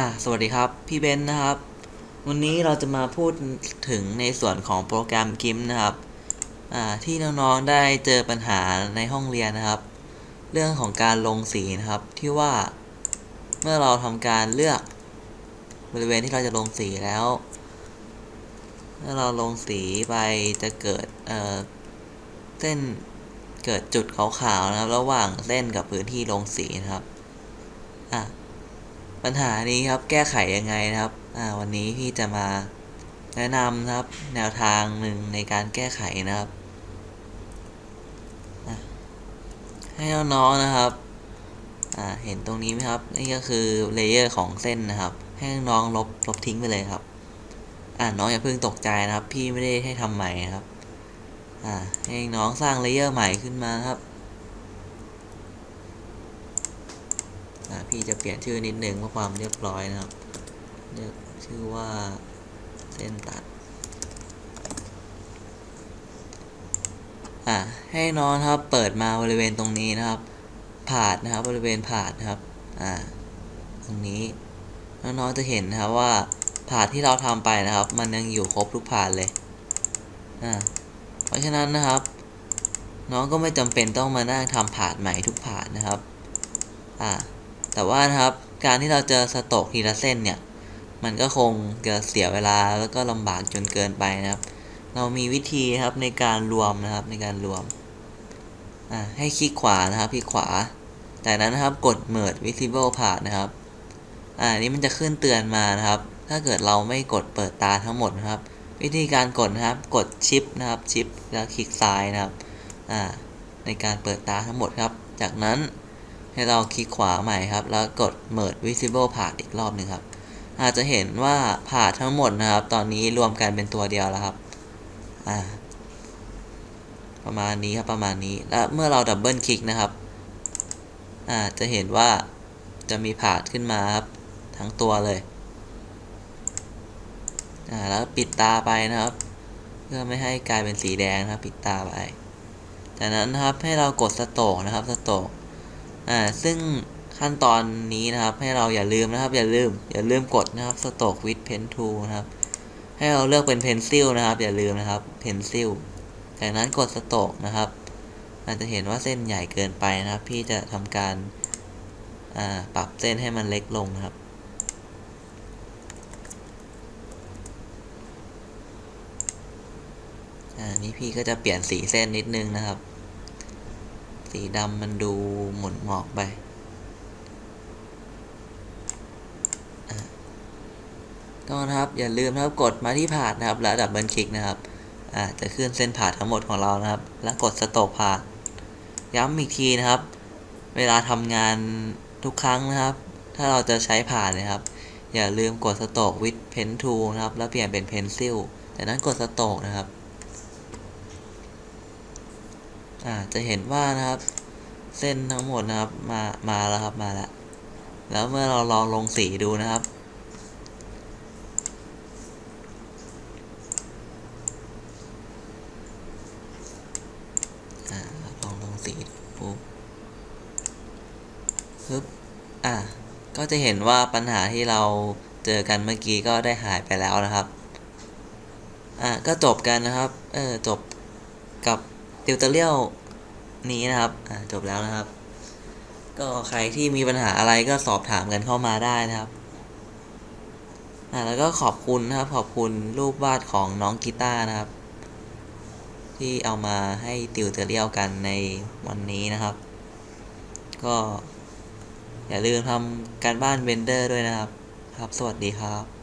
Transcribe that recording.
อะสวัสดีครับ พี่เบนซ์นะครับ วันนี้เราจะมาพูดถึงในส่วนของโปรแกรมกิมนะครับอ่าที่น้องๆได้เจอปัญหาในห้องเรียนนะครับ เรื่องของการลงสีนะครับที่ว่าเมื่อเราทำการเลือกบริเวณที่เราจะลงสีแล้วเมื่อเราลงสีไปจะเกิดเอ่อเส้นเกิดจุดขาวๆนะครับ ระหว่างเส้นกับพื้นที่ลงสีนะครับอะ ปัญหานี้ครับแก้ไขยังไงนะครับอ่าวันนี้พี่จะมาแนะนำนะครับแนวทางหนึ่งในการแก้ไขนะครับ ให้น้องๆนะครับอ่าเห็นตรงนี้ไหมครับนี่ก็คือเลเยอร์ของเส้นนะครับ ให้น้องลบลบทิ้งไปเลยครับ อ่าน้องอย่าเพิ่งตกใจนะครับ พี่ไม่ได้ให้ทำใหม่นะครับ อ่าให้น้องสร้างเลเยอร์ใหม่ขึ้นมาครับ อ่า พี่จะเปลี่ยนชื่อนิดนึงเพื่อความเรียบร้อยนะครับเรียกชื่อว่าเส้นตัด อ่าให้น้องนะครับเปิดมาบริเวณตรงนี้นะครับ ผาดนะครับบริเวณผาดนะครับ อ่า ตรงนี้น้องๆจะเห็นนะครับว่าผาดที่เราทำไปนะครับ มันยังอยู่ครบทุกผาดเลย อ่า เพราะฉะนั้นนะครับ น้องก็ไม่จำเป็นต้องมานั่งทำผาดใหม่ทุกผาดนะครับ อ่า แต่ว่านะครับการที่เราเจอสโตกทีละเส้นเนี่ย มันก็คงจะเสียเวลาแล้วก็ลำบากจนเกินไปนะครับ เรามีวิธีครับในการรวมนะครับในการรวมอ่าให้คลิกขวานะครับคลิกขวา จากนั้นนะครับกด merge visible part นะครับ อ่านี้มันจะขึ้นเตือนมานะครับ ถ้าเกิดเราไม่กดเปิดตาทั้งหมดนะครับ วิธีการกดนะครับ กดชิปนะครับชิปแล้วคลิกซ้ายนะครับ อ่า ในการเปิดตาทั้งหมดครับ จากนั้น ให้เราคลิกขวาใหม่ครับ แล้วกด merge visible part อีกรอบหนึ่งครับ อาจจะเห็นว่าผาดทั้งหมดนะครับ ตอนนี้รวมกันเป็นตัวเดียวแล้วครับ อ่า ประมาณนี้ครับ ประมาณนี้ แล้วเมื่อเราดับเบิลคลิกนะครับ อ่า จะเห็นว่าจะมีผาดขึ้นมาครับ ทั้งตัวเลย อ่า แล้วปิดตาไปนะครับ เพื่อไม่ให้กลายเป็นสีแดงนะครับ ปิดตาไป จากนั้นนะครับ ให้เรากดสโตกนะครับ สโตก อ่าซึ่งขั้นตอนนี้นะครับ ให้เราอย่าลืมนะครับ อย่าลืม อย่าลืมกดนะครับ stroke with pen tool นะครับ ให้เราเลือกเป็น pencil นะครับ อย่าลืมนะครับ pencil จากนั้นกด stroke นะครับอาจจะเห็นว่าเส้นใหญ่เกินไปนะครับ พี่จะทำการปรับเส้นให้มันเล็กลงนะครับอ่านี่พี่ก็จะเปลี่ยนสีเส้นนิดนึงนะครับ สีดำมันดูหมุนหมอกไปก็นะครับอย่าลืมนะครับกดมาที่ผาดนะครับ แล้วดับเบิลคลิกนะครับอ่าจะขึ้นเส้นผาดทั้งหมดของเรานะครับ แล้วกดสโตกผาดย้ำอีกทีนะครับ เวลาทำงานทุกครั้งนะครับ ถ้าเราจะใช้ผาดนะครับ อย่าลืมกดสโตกวิดเพนทูนะครับ แล้วเปลี่ยนเป็นเพนซิลจากนั้นกดสโตกนะครับ อ่าจะเห็นว่านะครับ เส้นทั้งหมดนะครับมามาแล้วครับมาแล้วแล้วเมื่อเราลองลงสีดูนะครับ ลองลงสีปุ๊บปึ๊บ อะ ก็จะเห็นว่าปัญหาที่เราเจอกันเมื่อกี้ก็ได้หายไปแล้วนะครับ อะ ก็จบกันนะครับ เออ จบกับ ติวเตอร์เรียลนี้นะครับจบแล้วนะครับ ก็ใครที่มีปัญหาอะไรก็สอบถามกันเข้ามาได้นะครับอ่าแล้วก็ขอบคุณนะครับ ขอบคุณรูปวาดของน้องกีตาร์นะครับ ที่เอามาให้ติวเตอร์เรียลกันในวันนี้นะครับ ก็อย่าลืมทำการบ้านเบนเดอร์ด้วยนะครับ ครับ สวัสดีครับ